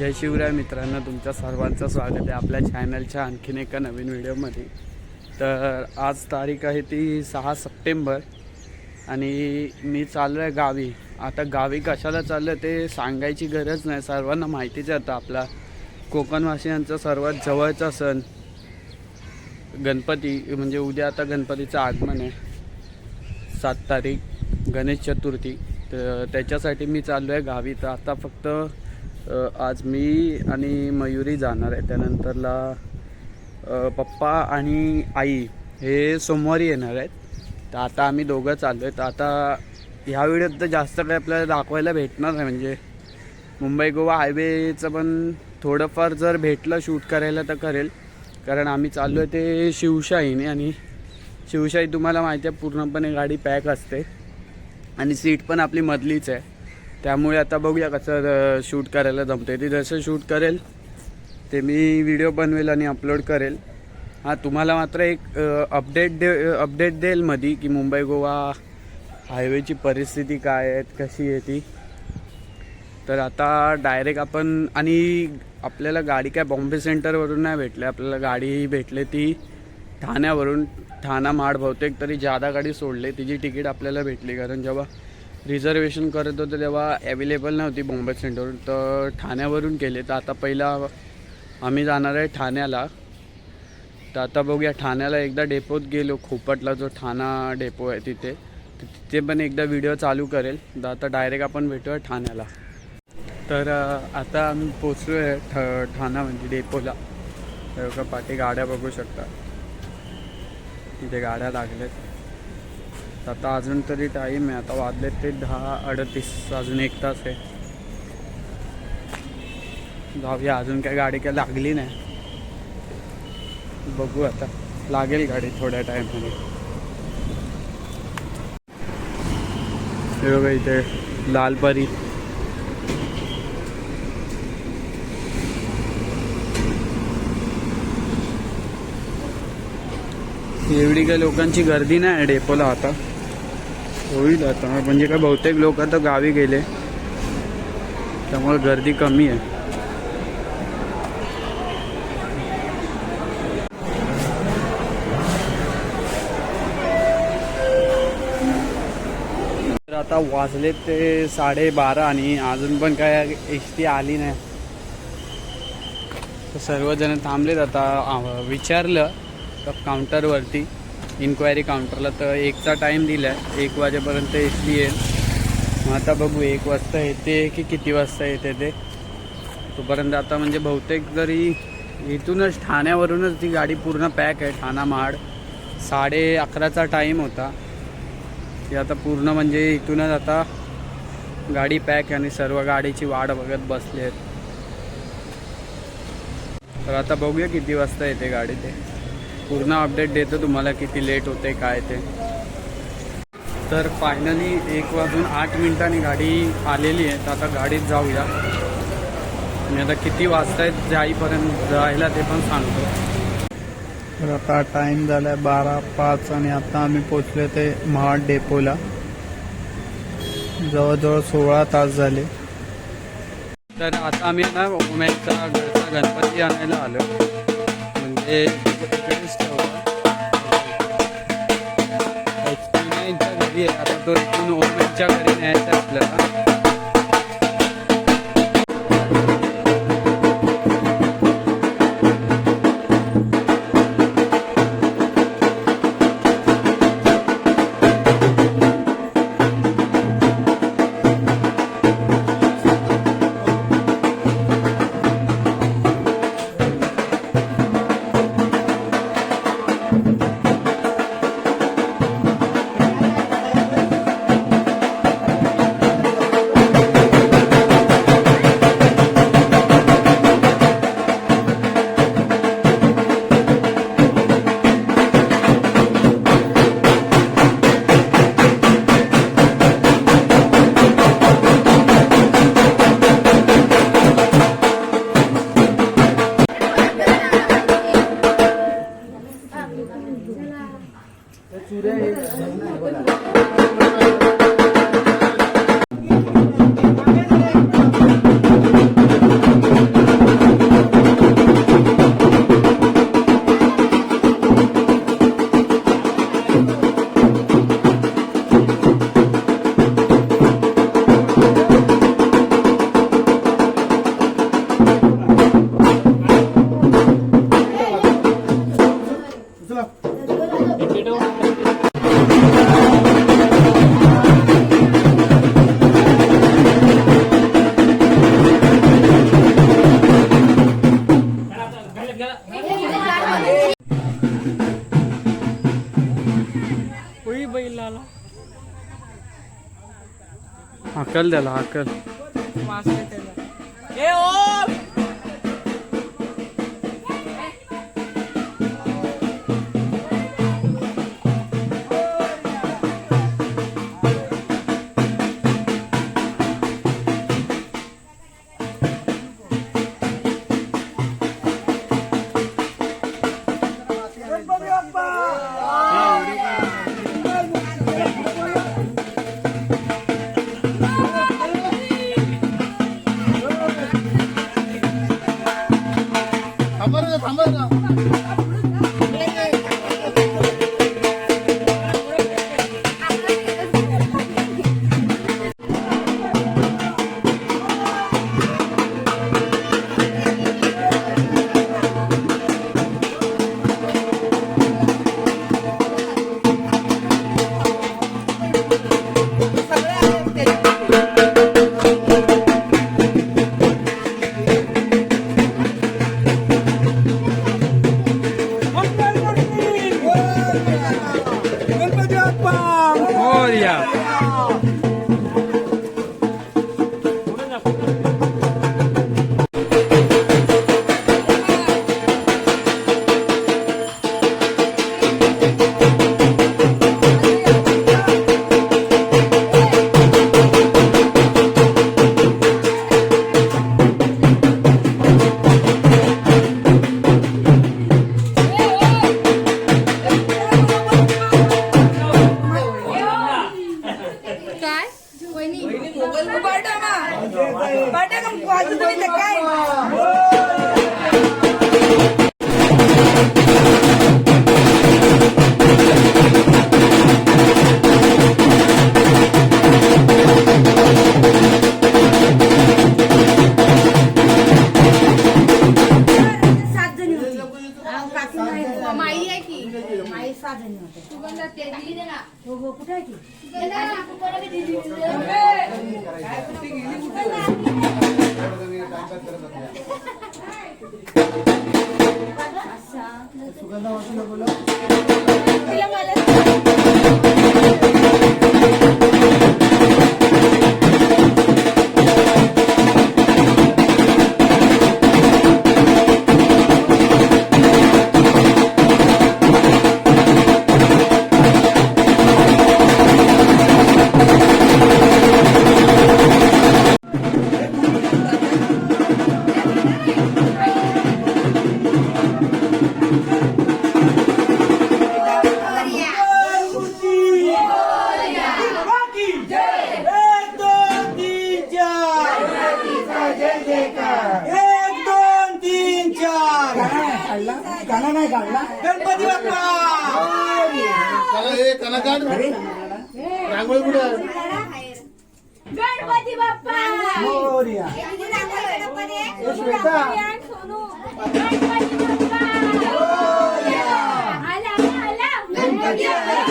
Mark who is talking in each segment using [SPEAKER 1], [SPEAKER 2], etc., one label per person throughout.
[SPEAKER 1] जय शिवराय मित्रांनो तुमच्या सर्वांचं स्वागत आहे आपल्या चॅनलच्या आणखीन एका नवीन व्हिडिओमध्ये तर आज तारीख आहे ती सहा सप्टेंबर आणि मी चाललो आहे गावी. आता गावी कशाला चाललं ते सांगायची गरज नाही. सर्वांना माहितीच आहे आता आपला कोकणवासियांचा सर्वात जवळचा सण गणपती म्हणजे उद्या आता गणपतीचं आगमन आहे. सात तारीख गणेश चतुर्थी. तर त्याच्यासाठी मी चाललो आहे गावी. तर आता फक्त आज मी आणि मयुरी जाणार आहे. त्यानंतरला पप्पा आणि आई हे सोमवारी येणार आहेत. तर आता आम्ही दोघं चाललो आहे तर आता ह्या व्हिडिओत तर जास्त काही आपल्याला दाखवायला भेटणार नाही. म्हणजे मुंबई गोवा हायवेचं पण थोडंफार जर भेटलं शूट करायला तर करेल. कारण आम्ही चाललो आहे ते शिवशाहीने आणि शिवशाही तुम्हाला माहिती आहे पूर्णपणे गाडी पॅक असते. आणि सीट पण आपली मधलीच आहे. त्यामुळे आता बघूया कसं शूट करायला जमते ती जसं शूट करेल ते मी व्हिडिओ बनवेल आणि अपलोड करेल. हां तुम्हाला मात्र एक अपडेट दे अपडेट देईल मध्ये की मुंबई गोवा हायवेची परिस्थिती काय आहे कशी आहे ती. तर आता डायरेक्ट आपण आणि आपल्याला गाडी काय बॉम्बे सेंटरवरून नाही भेटली आपल्याला गाडी भेटली ती ठाण्यावरून. ठाणा माड बहुतेक तरी जादा गाडी सोडली तिची तिकीट आपल्याला भेटली. कारण जेव्हा रिझर्वेशन करत होतो तेव्हा अवेलेबल नव्हती बॉम्बे सेंटरवरून तर ठाण्यावरून केले. तर आता पहिला आम्ही जाणार आहे ठाण्याला. तर आता बघूया ठाण्याला एकदा डेपोत गेलो. खोपटला जो ठाणा डेपो आहे तिथे. तर तिथे पण एकदा व्हिडिओ चालू करेल. तर आता डायरेक्ट आपण भेटूया ठाण्याला. तर आता आम्ही पोचलो आहे ठ ठाणा म्हणजे डेपोला तर का पाठी गाड्या बघू शकता. तिथे गाड्या लागल्यात. तर आता अजून तरी टाईम आहे. आता वाजलेत ते दहा अडतीस. अजून एक तास आहे. जाऊया. अजून काय गाडी काय लागली नाही. बघू आता. लागेल गाडी थोड्या टाईममध्ये हे बघा इथे लालपरी. एवढी काही लोकांची गर्दी नाही आहे डेपोला आता. होईल आता. म्हणजे काय बहुतेक लोक आता गावी गेले. त्यामुळे गर्दी कमी आहे. तर आता वाजले ते साडेबारा आणि अजून पण काय एस टी आली नाही. तर सर्वजण थांबलेत आता. विचारलं तर काउंटरवरती इन्क्वायरी काउंटरला तर एकचा टाईम दिला आहे एक वाजेपर्यंत एस सी येईल मग आता बघू एक वाजता येते की किती वाजता येते ते. तोपर्यंत आता म्हणजे बहुतेक जरी इथूनच ठाण्यावरूनच ती गाडी पूर्ण पॅक आहे ठाणा महाड. साडे अकराचा टाईम होता. ती आता पूर्ण म्हणजे इथूनच आता गाडी पॅक आहे आणि सर्व गाडीची वाट बघत बसली आहेत तर आता बघूया किती वाजता येते गाडी ते. पूर्ण अपडेट देतो तुम्हाला किती लेट होते काय ते. तर फायनली एक वाजून आठ मिनिटांनी गाडी आलेली आहे तर आता गाडीत जाऊया. आणि आता किती वाजता आहेत जाईपर्यंत जायला ते पण सांगतो. तर आता टाईम झाला आहे बारा पाच आणि आता आम्ही पोचलो ते महाड डेपोला. जवळजवळ सोळा तास झाले. तर आता आम्ही ना उमेदचा घरचा गणपती आणायला आलो म्हणजे इकडेच ठेवला एक्सपिरियन्सच्या घरी आहे आता तो इथून ओमेनच्या घरी न्यायचा आहे आपल्याला चुऱ्या हाकल
[SPEAKER 2] त्याला वाजत
[SPEAKER 3] रांगोळी कुठे
[SPEAKER 4] गणपती बाप्पा.
[SPEAKER 5] मोरया. ए, श्वेता.
[SPEAKER 4] सोनू. गणपती बाप्पा. आला आला आला. गणपती आला.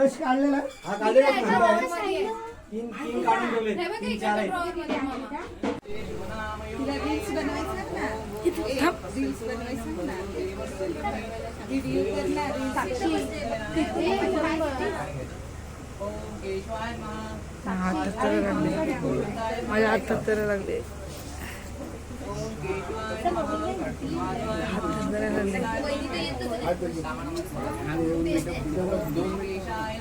[SPEAKER 5] ब्रश काढलेला हा काढलेला तीन तीन काढून ठेवले तीन चार आहेत.
[SPEAKER 6] हातात तर लागले माझ्या हातात तर लागले लागले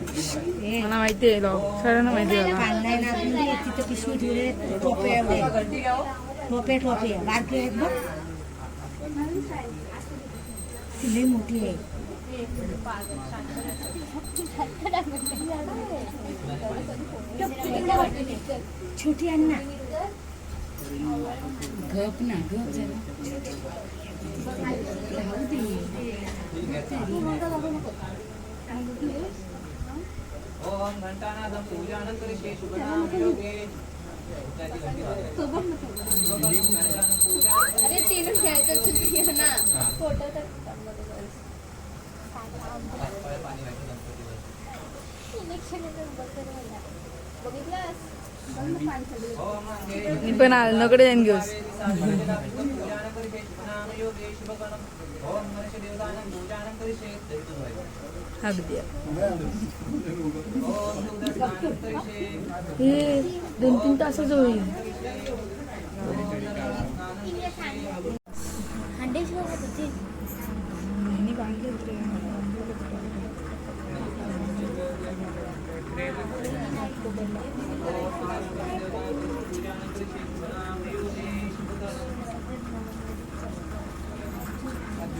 [SPEAKER 6] तो मला माहिती आहे लोक सरांना माहिती आहे मला.
[SPEAKER 3] कांदा आहे ना आपण ते तिथं पिशवी ठेवले टोपे आहे. टोपे टोपे बारके आहेत बघ ती लई मोठी आहे
[SPEAKER 7] ओम घंटानादं पूजानं करिष्ये शुभनाम योगे।
[SPEAKER 4] अरे तीनच घ्यायचं तुझी ना. फोटो तर
[SPEAKER 6] पण नकडे जाईन घेऊस
[SPEAKER 7] पूजानं करिष्ये शुभनाम योगे शुभकरम ओम गणेश देवतानं पूजानं करिष्ये
[SPEAKER 6] अगदी
[SPEAKER 7] ओम दुर्दर्शनानं करिष्ये
[SPEAKER 6] हे दोन तीन तासच होईल
[SPEAKER 4] हंडेश होती
[SPEAKER 6] यांनी बांधले होते.
[SPEAKER 5] हात लाव चल. हात लाव चल. हात लाव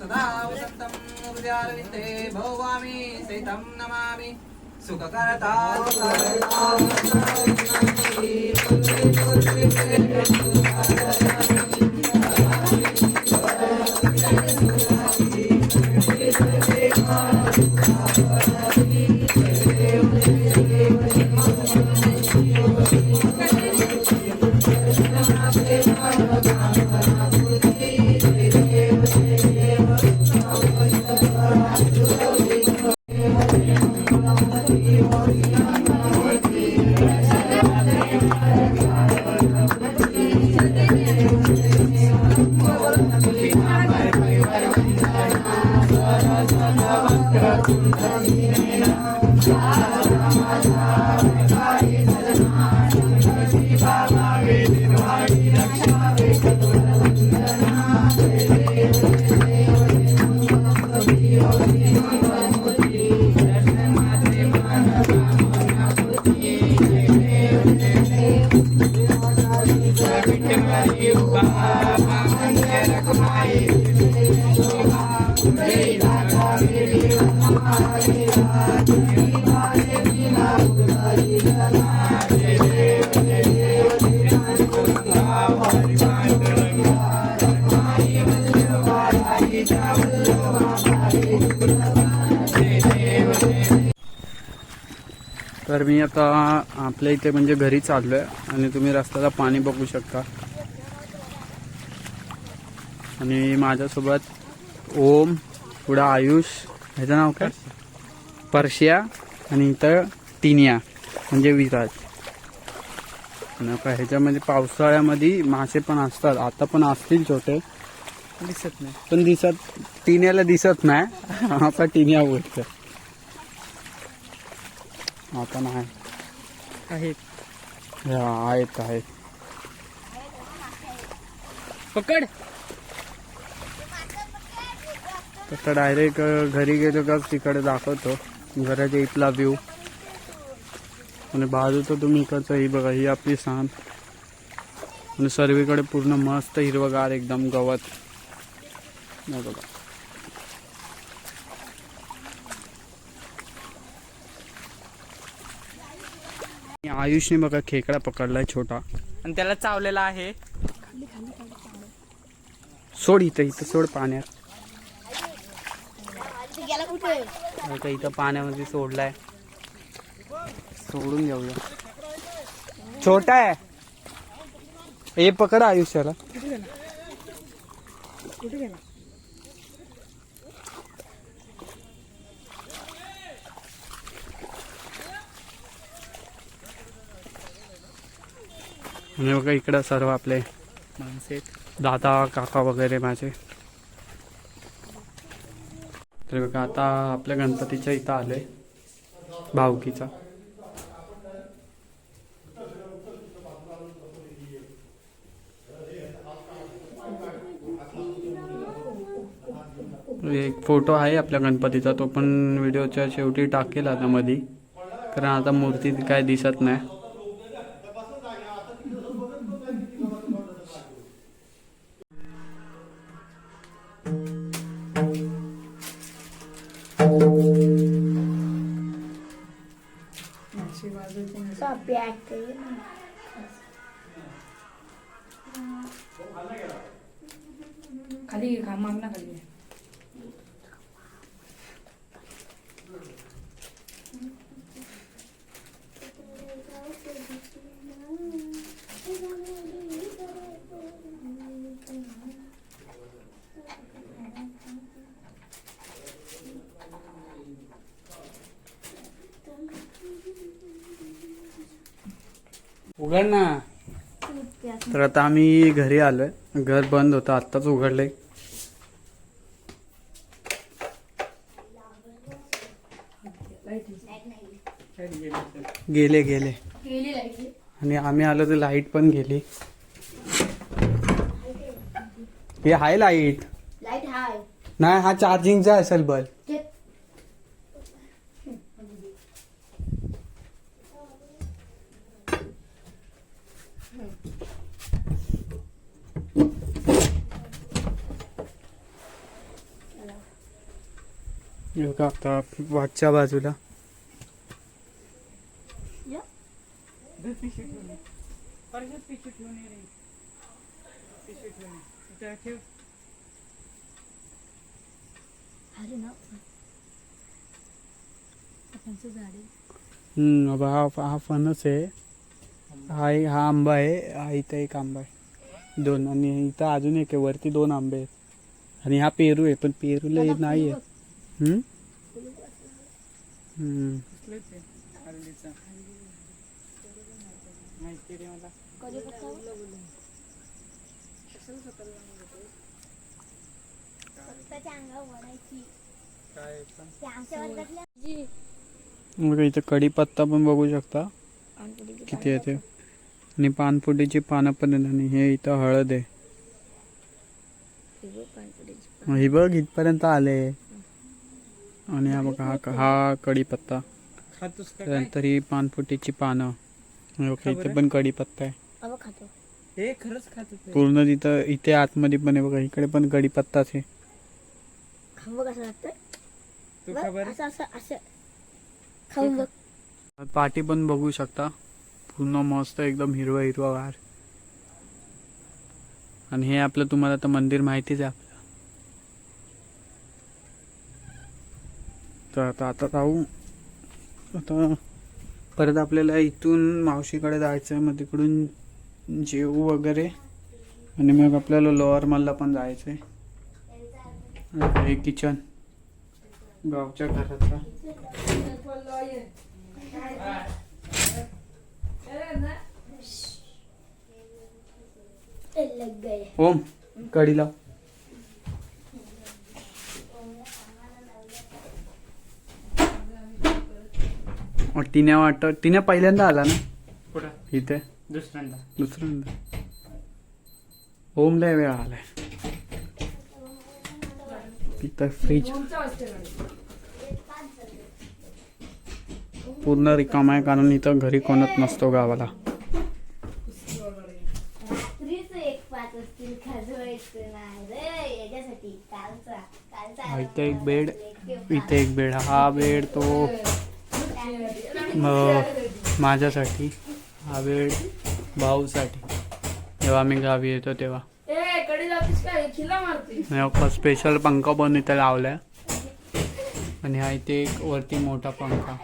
[SPEAKER 7] सदा वसन्तं हृदयारविन्दे भवामि सहितं नमामि। సుఖకరతా Thank you.
[SPEAKER 1] तर मी आता आपल्या इथे म्हणजे घरी चाललो आहे आणि तुम्ही रस्त्याला पाणी बघू शकता. आणि माझ्यासोबत ओम पुढं आयुष ह्याचं नाव काय? परशिया आणि इथं टिनिया म्हणजे विराज. ह्याच्यामध्ये पावसाळ्यामध्ये मासे पण असतात. आता पण असतील छोटे.
[SPEAKER 6] दिसत नाही.
[SPEAKER 1] पण दिसत टिन्याला दिसत नाही. आता टिनिया बोलतो आता नाही.
[SPEAKER 6] आहेत.
[SPEAKER 1] हा, आहेत आहेत.
[SPEAKER 6] पकड.
[SPEAKER 1] तर डायरेक्ट घरी गेलो का तिकडे दाखवतो. घराच्या इथला व्ह्यू आणि बाजूचं तुम्ही इकडचं ही बघा ही आपली सांग आणि सर्वीकडे पूर्ण मस्त हिरवगार एकदम गवत. हे बघा. आयुषने बघा खेकडा पकडलाय छोटा. आणि त्याला चावलेला आहे. सोड इथं इथं सोड पाण्यात. इथं पाण्यामध्ये सोडलाय. सोडून घेऊया छोटा आहे. हे पकड आयुष्याला.
[SPEAKER 6] कुठे गेला?
[SPEAKER 1] आणि बघा इकडं सर्व आपले माणसे दादा काका वगैरे माझे. तर बघा आता आपल्या गणपतीच्या इथं आलोय. भावकीचा एक फोटो आहे आपल्या गणपतीचा तो पण व्हिडिओच्या शेवटी टाकेल आता मधी. कारण आता मूर्ती काय दिसत नाही.
[SPEAKER 6] खाली घे, खा माग ना खाली.
[SPEAKER 1] उघड ना. तर आता आम्ही घरी आलोय. घर बंद होतं आत्ताच उघडलंय. गेले गेले. आणि आम्ही आलो तर लाइट पण गेली. हे आहे लाइट.
[SPEAKER 4] लाइट हाय.
[SPEAKER 1] नाही हा चार्जिंगचा असेल बल्ब. बघा आता वाटच्या बाजूला? हा हा फणस आहे. हा एक हा आंबा आहे. हा इथं एक आंबा आहे. दोन आणि इथं अजून एक आहे. वरती दोन आंबे आहेत. आणि हा पेरू आहे पण पेरूला हे नाही आहे बघा इथं कढीपत्ता पण बघू शकता. किती आहे ते? आणि पानफुटीची पानं पण आहेत आणि हे इथं हळद आहे. ही बघ इथपर्यंत आले. आणि हा बघा हा हा कढीपत्ता. त्यानंतर ही पानफुटीची पानं. बघा इथे पण कढीपत्ता आहे.
[SPEAKER 4] अबा खातो.
[SPEAKER 7] हे खरंच खात होते
[SPEAKER 1] पूर्ण तिथं इथे आतमध्ये पण आहे बघा इकडे पण कढीपत्ताच आहे. पाठी पण बघू शकता. पूर्ण मस्त एकदम हिरवा हिरवा वार. आणि हे आपलं तुम्हाला तर मंदिर माहितीच आहे. तर आता आता जाऊ. आता परत आपल्याला इथून मावशीकडे जायचं आहे मग तिकडून जेवू वगैरे. आणि मग आपल्याला लोअर मलला पण जायचं आहे हे किचन. गावच्या घराचं ओम गए और टिन्या वाटत टिन्या पहिल्यांदा आला ना?
[SPEAKER 7] कुठं?
[SPEAKER 1] इथे?
[SPEAKER 7] दुसऱ्यांदा.
[SPEAKER 1] दुसऱ्यांदा. ओमला वेळ आलाय. इथं फ्रीज पूर्ण रिकाम आहे कारण इथं घरी कोणत नसतो गावाला.
[SPEAKER 4] रात्रीच एक पाच असतील खाजवायचं नाही रे. याच्यासाठी काल
[SPEAKER 1] इथे एक बेड इथे एक बेड. हा बेड तो माझ्यासाठी हा बेड भाऊसाठी. जेव्हा आम्ही गावी येतो तेव्हा. स्पेशल पंखा पण इथे लावलाय. आणि हा इथे एक वरती मोठा पंखा.